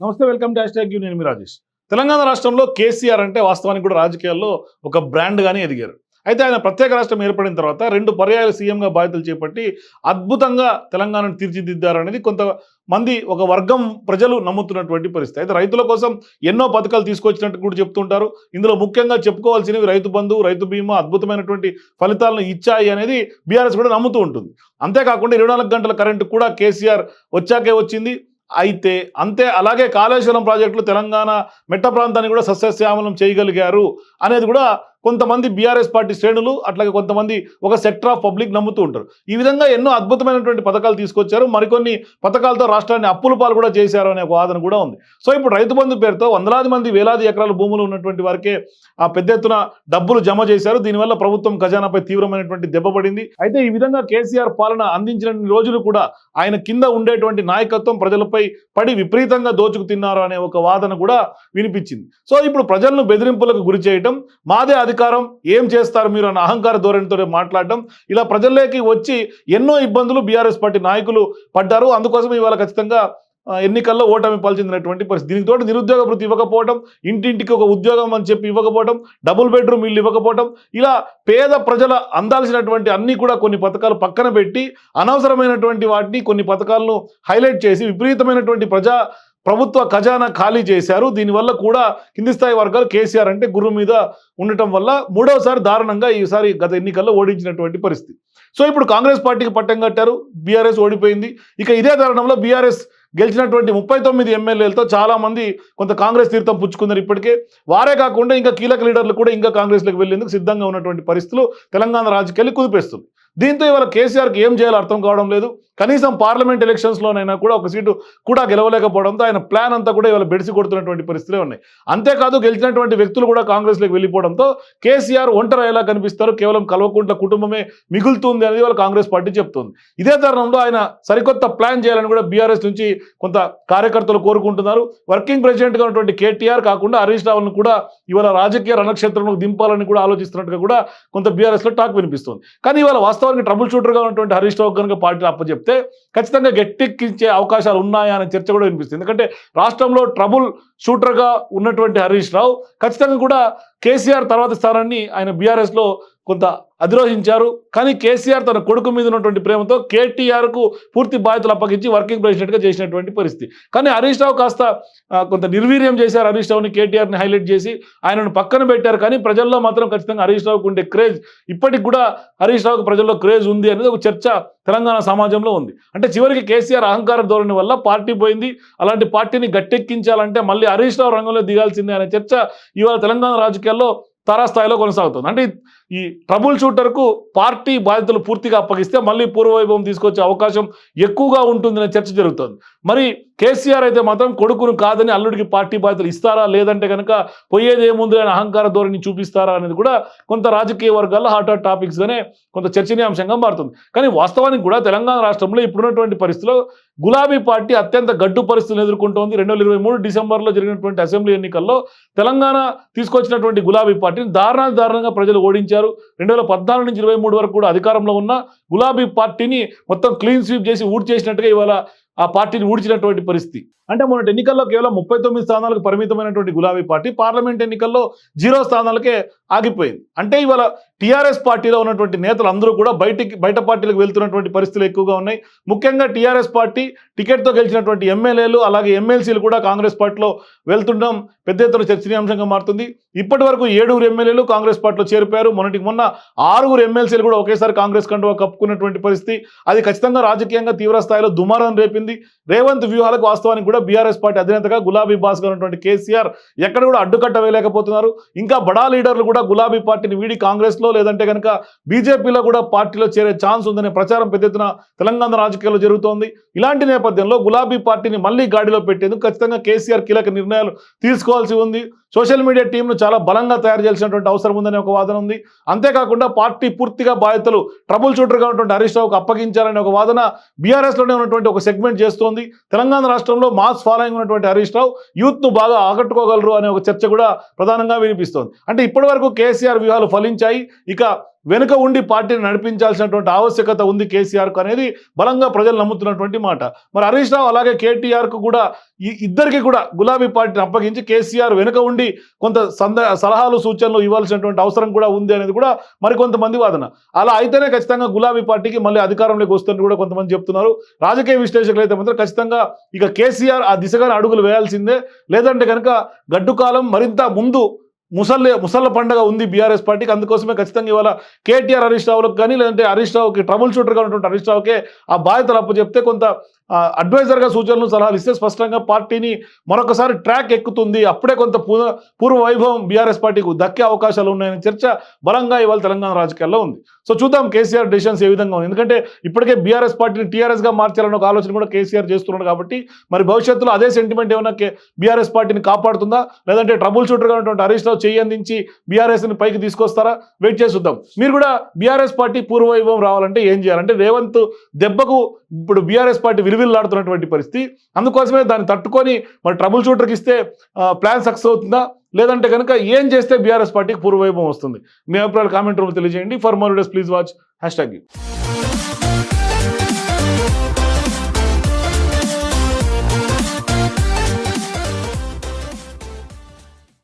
నమస్తే welcome to hash you నేను మీ రాజేష్. తెలంగాణ రాష్ట్రంలో కేసీఆర్ అంటే వాస్తవానికి కూడా రాజకీయాల్లో ఒక బ్రాండ్గానే ఎదిగారు. అయితే ఆయన ప్రత్యేక రాష్ట్రం ఏర్పడిన తర్వాత రెండు పర్యాయాలు సీఎంగా బాధ్యతలు చేపట్టి అద్భుతంగా తెలంగాణను తీర్చిదిద్దారనేది కొంతమంది ఒక వర్గం ప్రజలు నమ్ముతున్నటువంటి పరిస్థితి. అయితే రైతుల కోసం ఎన్నో పథకాలు తీసుకొచ్చినట్టు కూడా చెప్తుంటారు ఇందులో ముఖ్యంగా చెప్పుకోవాల్సినవి రైతు బంధు రైతు బీమా అద్భుతమైనటువంటి ఫలితాలను ఇచ్చాయి అనేది బీఆర్ఎస్ కూడా నమ్ముతూ ఉంటుంది. అంతేకాకుండా ఇరవై నాలుగు గంటల కరెంటు కూడా కేసీఆర్ వచ్చాకే వచ్చింది. అయితే అంతే అలాగే కాళేశ్వరం ప్రాజెక్టులు తెలంగాణ మెట్ట ప్రాంతాన్ని కూడా సస్యశ్యామలం చేయగలిగారు అనేది కూడా కొంతమంది బీఆర్ఎస్ పార్టీ శ్రేణులు అట్లాగే కొంతమంది ఒక సెక్టర్ ఆఫ్ పబ్లిక్ నమ్ముతూ ఉంటారు. ఈ విధంగా ఎన్నో అద్భుతమైనటువంటి పథకాలు తీసుకొచ్చారు. మరికొన్ని పథకాలతో రాష్ట్రాన్ని అప్పుల పాలు కూడా చేశారు అనే ఒక వాదన కూడా ఉంది. సో ఇప్పుడు రైతు బంధు పేరుతో వందలాది మంది వేలాది ఎకరాల భూములు ఉన్నటువంటి వారికే ఆ పెద్ద ఎత్తున డబ్బులు జమ చేశారు. దీనివల్ల ప్రభుత్వం ఖజానాపై తీవ్రమైనటువంటి దెబ్బ పడింది. అయితే ఈ విధంగా కేసీఆర్ పాలన అందించిన రోజులు కూడా ఆయన కింద ఉండేటువంటి నాయకత్వం ప్రజలపై పడి విపరీతంగా దోచుకు తిన్నారు అనే ఒక వాదన కూడా వినిపించింది. సో ఇప్పుడు ప్రజలను బెదిరింపులకు గురి చేయటం మాదే అధికారం ఏం చేస్తారు మీరు అన్న అహంకార ధోరణితో మాట్లాడడం. ఇలా ప్రజల్లోకి వచ్చి ఎన్నో ఇబ్బందులు బీఆర్ఎస్ పార్టీ నాయకులు పడ్డారు. అందుకోసం ఇవాళ ఖచ్చితంగా ఎన్నికల్లో ఓటమి పలిచిందినటువంటి పరిస్థితి. దీనికి తోటి నిరుద్యోగ వృత్తి ఇవ్వకపోవడం ఇంటింటికి ఒక ఉద్యోగం అని చెప్పి ఇవ్వకపోవడం డబుల్ బెడ్రూమ్ ఇల్లు ఇవ్వకపోవడం ఇలా పేద ప్రజల అందాల్సినటువంటి అన్ని కూడా కొన్ని పథకాలు పక్కన పెట్టి అనవసరమైనటువంటి వాటిని కొన్ని పథకాలను హైలైట్ చేసి విపరీతమైనటువంటి ప్రజా ప్రభుత్వ ఖజానా ఖాళీ చేశారు. దీనివల్ల కూడా కింది స్థాయి వర్గాలు కేసీఆర్ అంటే గుర్రు మీద ఉండటం వల్ల మూడవసారి దారుణంగా ఈసారి గత ఎన్నికల్లో ఓడించినటువంటి పరిస్థితి. సో ఇప్పుడు కాంగ్రెస్ పార్టీకి పట్టం కట్టారు. బీఆర్ఎస్ ఓడిపోయింది. ఇక ఇదే తరుణంలో బీఆర్ఎస్ గెలిచినటువంటి ముప్పై తొమ్మిది ఎమ్మెల్యేలతో చాలా మంది కొంత కాంగ్రెస్ తీర్థం పుచ్చుకున్నారు ఇప్పటికే. వారే కాకుండా ఇంకా కీలక లీడర్లు కూడా ఇంకా కాంగ్రెస్లోకి వెళ్ళేందుకు సిద్ధంగా ఉన్నటువంటి పరిస్థితులు తెలంగాణ రాజకీయాలు కుదిపేస్తుంది దీంతో ఇవాళ కేసీఆర్కి ఏం చేయాలో అర్థం కావడం లేదు. కనీసం పార్లమెంట్ ఎలక్షన్స్లోనైనా కూడా ఒక సీటు కూడా గెలవలేకపోవడంతో ఆయన ప్లాన్ అంతా కూడా ఇవాళ బెడిసి కొడుతున్నటువంటి పరిస్థితులే ఉన్నాయి. అంతేకాదు గెలిచినటువంటి వ్యక్తులు కూడా కాంగ్రెస్లోకి వెళ్ళిపోవడంతో కేసీఆర్ ఒంటరి ఎలా కనిపిస్తారు. కేవలం కల్వకుంట్ల కుటుంబమే మిగులుతుంది అనేది వాళ్ళ కాంగ్రెస్ పార్టీ చెప్తుంది. ఇదే తరుణంలో ఆయన సరికొత్త ప్లాన్ చేయాలని కూడా బీఆర్ఎస్ నుంచి కొంత కార్యకర్తలు కోరుకుంటున్నారు. వర్కింగ్ ప్రెసిడెంట్గా ఉన్నటువంటి కేటీఆర్ కాకుండా హరీష్ రావులను కూడా ఇవాళ రాజకీయ రణక్షేత్రంలో దింపాలని కూడా ఆలోచిస్తున్నట్టుగా కూడా కొంత బీఆర్ఎస్లో టాక్ వినిపిస్తుంది. కానీ ఇవాళ వాస్తవం వాస్తవానికి ట్రబుల్ షూటర్గా ఉన్నటువంటి హరీష్ రావు కనుక పార్టీ అప్పచెప్తే ఖచ్చితంగా గట్టెక్కించే అవకాశాలు ఉన్నాయా అనే చర్చ కూడా వినిపిస్తుంది. ఎందుకంటే రాష్ట్రంలో ట్రబుల్ షూటర్గా ఉన్నటువంటి హరీష్ రావు ఖచ్చితంగా కూడా కేసీఆర్ తర్వాత స్థానాన్ని ఆయన బీఆర్ఎస్లో కొంత అధిరోహించారు. కానీ కేసీఆర్ తన కొడుకు మీద ఉన్నటువంటి ప్రేమతో కేటీఆర్కు పూర్తి బాధ్యతలు అప్పగించి వర్కింగ్ ప్రెసిడెంట్గా చేసినటువంటి పరిస్థితి. కానీ హరీష్ రావు కాస్త కొంత నిర్వీర్యం చేశారు హరీష్ రావుని కేటీఆర్ని హైలైట్ చేసి. ఆయనను పక్కన పెట్టారు. కానీ ప్రజల్లో మాత్రం ఖచ్చితంగా హరీష్ రావుకు ఉండే క్రేజ్ ఇప్పటికి కూడా హరీష్ రావుకు ప్రజల్లో క్రేజ్ ఉంది అనేది ఒక చర్చ తెలంగాణ సమాజంలో ఉంది. అంటే చివరికి కేసీఆర్ అహంకార ధోరణి వల్ల పార్టీ పోయింది. అలాంటి పార్టీని గట్టెక్కించాలంటే మళ్ళీ హరీష్ రావు రంగంలో దిగాల్సిందే అనే చర్చ ఇవాళ తెలంగాణ రాజకీయాల్లో తారాస్థాయిలో కొనసాగుతుంది. అంటే ఈ ట్రబుల్ షూటర్కు పార్టీ బాధ్యతలు పూర్తిగా అప్పగిస్తే మళ్ళీ పూర్వవైభవం తీసుకొచ్చే అవకాశం ఎక్కువగా ఉంటుందనే చర్చ జరుగుతుంది. మరి కేసీఆర్ అయితే మాత్రం కొడుకును కాదని అల్లుడికి పార్టీ బాధ్యతలు ఇస్తారా? లేదంటే కనుక పోయేది ఏముంది అని అహంకార ధోరణి చూపిస్తారా అనేది కూడా కొంత రాజకీయ వర్గాల్లో హాట్ హాట్ టాపిక్స్గానే కొంత చర్చనీయాంశంగా మారుతుంది. కానీ వాస్తవానికి కూడా తెలంగాణ రాష్ట్రంలో ఇప్పుడున్నటువంటి పరిస్థితిలో గులాబీ పార్టీ అత్యంత గడ్డు పరిస్థితులను ఎదుర్కొంటోంది. రెండు వేల ఇరవై మూడు డిసెంబర్లో జరిగినటువంటి అసెంబ్లీ ఎన్నికల్లో తెలంగాణ తీసుకొచ్చినటువంటి గులాబీ పార్టీని దారుణాది దారుణంగా ప్రజలు ఓడించారు. రెండు వేల పద్నాలుగు నుంచి ఇరవై మూడు వరకు కూడా అధికారంలో ఉన్న గులాబీ పార్టీని మొత్తం క్లీన్ స్వీప్ చేసి ఊడ్ చేసినట్టుగా ఇవాళ ఆ పార్టీని ఊడ్చినటువంటి పరిస్థితి. అంటే మొన్నటి ఎన్నికల్లో కేవలం ముప్పై తొమ్మిది స్థానాలకు పరిమితమైనటువంటి గులాబీ పార్టీ పార్లమెంట్ ఎన్నికల్లో జీరో స్థానాలకే ఆగిపోయింది. అంటే ఇవాళ టీఆర్ఎస్ పార్టీలో ఉన్నటువంటి నేతలు అందరూ కూడా బయటికి బయట పార్టీలకు వెళ్తున్నటువంటి పరిస్థితులు ఎక్కువగా ఉన్నాయి. ముఖ్యంగా టీఆర్ఎస్ పార్టీ టికెట్తో గెలిచినటువంటి ఎమ్మెల్యేలు అలాగే ఎమ్మెల్సీలు కూడా కాంగ్రెస్ పార్టీలో వెళ్తుండడం పెద్ద ఎత్తున చర్చనీయాంశంగా మారుతుంది. ఇప్పటి వరకు ఏడుగురు ఎమ్మెల్యేలు కాంగ్రెస్ పార్టీలో చేరిపోయారు. మొన్నటికి మొన్న ఆరుగురు ఎమ్మెల్సీలు కూడా ఒకేసారి కాంగ్రెస్ కండువా కప్పుకున్నటువంటి పరిస్థితి. అది ఖచ్చితంగా రాజకీయంగా తీవ్ర స్థాయిలో దుమారం రేపింది. రేవంత్ వ్యూహాలకు వాస్తవానికి కూడా బీఆర్ఎస్ పార్టీ అధినేతగా గులాబీ బాస్ ఉన్నటువంటి కేసీఆర్ ఎక్కడ కూడా అడ్డుకట్ట వేయలేకపోతున్నారు. ఇంకా బడా లీడర్లు కూడా గులాబీ పార్టీని వీడి కాంగ్రెస్లో లేదంటే కనుక బీజేపీలో కూడా పార్టీలో చేరే ఛాన్స్ ఉందనే ప్రచారం పెద్ద ఎత్తున తెలంగాణ రాజకీయాల్లో జరుగుతోంది. ఇలాంటి నేపథ్యంలో గులాబీ పార్టీని మళ్ళీ గాడిలో పెట్టేందుకు ఖచ్చితంగా కేసీఆర్ కీలక నిర్ణయాలు తీసుకోవాల్సి ఉంది. సోషల్ మీడియా టీంను చాలా బలంగా తయారు చేయాల్సినటువంటి అవసరం ఉందనే ఒక వాదన ఉంది. అంతేకాకుండా పార్టీ పూర్తిగా బాధ్యతలు ట్రబుల్ షూటర్గా ఉన్నటువంటి హరీష్ రావుకు అప్పగించాలనే ఒక వాదన బీఆర్ఎస్లోనే ఉన్నటువంటి ఒక సెగ్మెంట్ చేస్తోంది. తెలంగాణ రాష్ట్రంలో మాస్ ఫాలోయింగ్ ఉన్నటువంటి హరీష్ రావు యూత్ను బాగా ఆకట్టుకోగలరు అనే ఒక చర్చ కూడా ప్రధానంగా వినిపిస్తోంది. అంటే ఇప్పటి వరకు కేసీఆర్ వ్యూహాలు ఫలించాయి. ఇక వెనుక ఉండి పార్టీని నడిపించాల్సినటువంటి ఆవశ్యకత ఉంది కేసీఆర్కు అనేది బలంగా ప్రజలు నమ్ముతున్నటువంటి మాట. మరి హరీష్ రావు అలాగే కేటీఆర్కు కూడా ఈ ఇద్దరికి కూడా గులాబీ పార్టీని అప్పగించి కేసీఆర్ వెనుక ఉండి కొంత సంద సలహాలు సూచనలు ఇవ్వాల్సినటువంటి అవసరం కూడా ఉంది అనేది కూడా మరికొంతమంది వాదన. అలా అయితేనే ఖచ్చితంగా గులాబీ పార్టీకి మళ్ళీ అధికారంలోకి వస్తుందని కూడా కొంతమంది చెప్తున్నారు. రాజకీయ విశ్లేషకులు అయితే మాత్రం ఖచ్చితంగా ఇక కేసీఆర్ ఆ దిశగానే అడుగులు వేయాల్సిందే. లేదంటే కనుక గడ్డుకాలం మరింత ముందు ముసల్లే ముసళ్ళ పండగ ఉంది బీఆర్ఎస్ పార్టీకి. అందుకోసమే ఖచ్చితంగా ఇవాళ కేటీఆర్ హరీష్ రావులకు కానీ లేదంటే హరీష్ రావుకి ట్రబుల్ షూటర్గా ఉన్నటువంటి హరీష్ రావుకే ఆ బాధ్యతలు అప్పు చెప్తే కొంత అడ్వైజర్గా సూచనలు సలహాలు ఇస్తే స్పష్టంగా పార్టీని మరొకసారి ట్రాక్ ఎక్కుతుంది. అప్పుడే కొంత పూర్వ వైభవం బీఆర్ఎస్ పార్టీకి దక్కే అవకాశాలు ఉన్నాయని చర్చ బలంగా ఇవాళ తెలంగాణ రాజకీయాల్లో ఉంది. సో చూద్దాం కేసీఆర్ డిసిషన్స్ ఏ విధంగా ఉంది. ఎందుకంటే ఇప్పటికే బీఆర్ఎస్ పార్టీని టీఆర్ఎస్గా మార్చాలన్న ఒక ఆలోచన కూడా కేసీఆర్ చేస్తున్నాడు కాబట్టి మరి భవిష్యత్తులో అదే సెంటిమెంట్ ఏమైనా బీఆర్ఎస్ పార్టీని కాపాడుతుందా? లేదంటే ట్రబుల్ షూటర్గా ఉన్నటువంటి హరీష్ రావు చేయి అందించి బీఆర్ఎస్ని పైకి తీసుకొస్తారా? వెయిట్ చేసి చూద్దాం. మీరు కూడా బీఆర్ఎస్ పార్టీ పూర్వ వైభవం రావాలంటే ఏం చేయాలంటే రేవంత్ దెబ్బకు ఇప్పుడు బీఆర్ఎస్ పార్టీ విలువిల్లాడుతున్నటువంటి పరిస్థితి. అందుకోసమే దాన్ని తట్టుకొని మరి ట్రబుల్ షూటర్కి ఇస్తే ప్లాన్ సక్సెస్ అవుతుందా? లేదంటే కనుక ఏం చేస్తే బీఆర్ఎస్ పార్టీకి పూర్వవైభవం వస్తుంది? మీ అభిప్రాయాలు కామెంట్ రూమ్ తెలియజేయండి. For more days please watch hashtag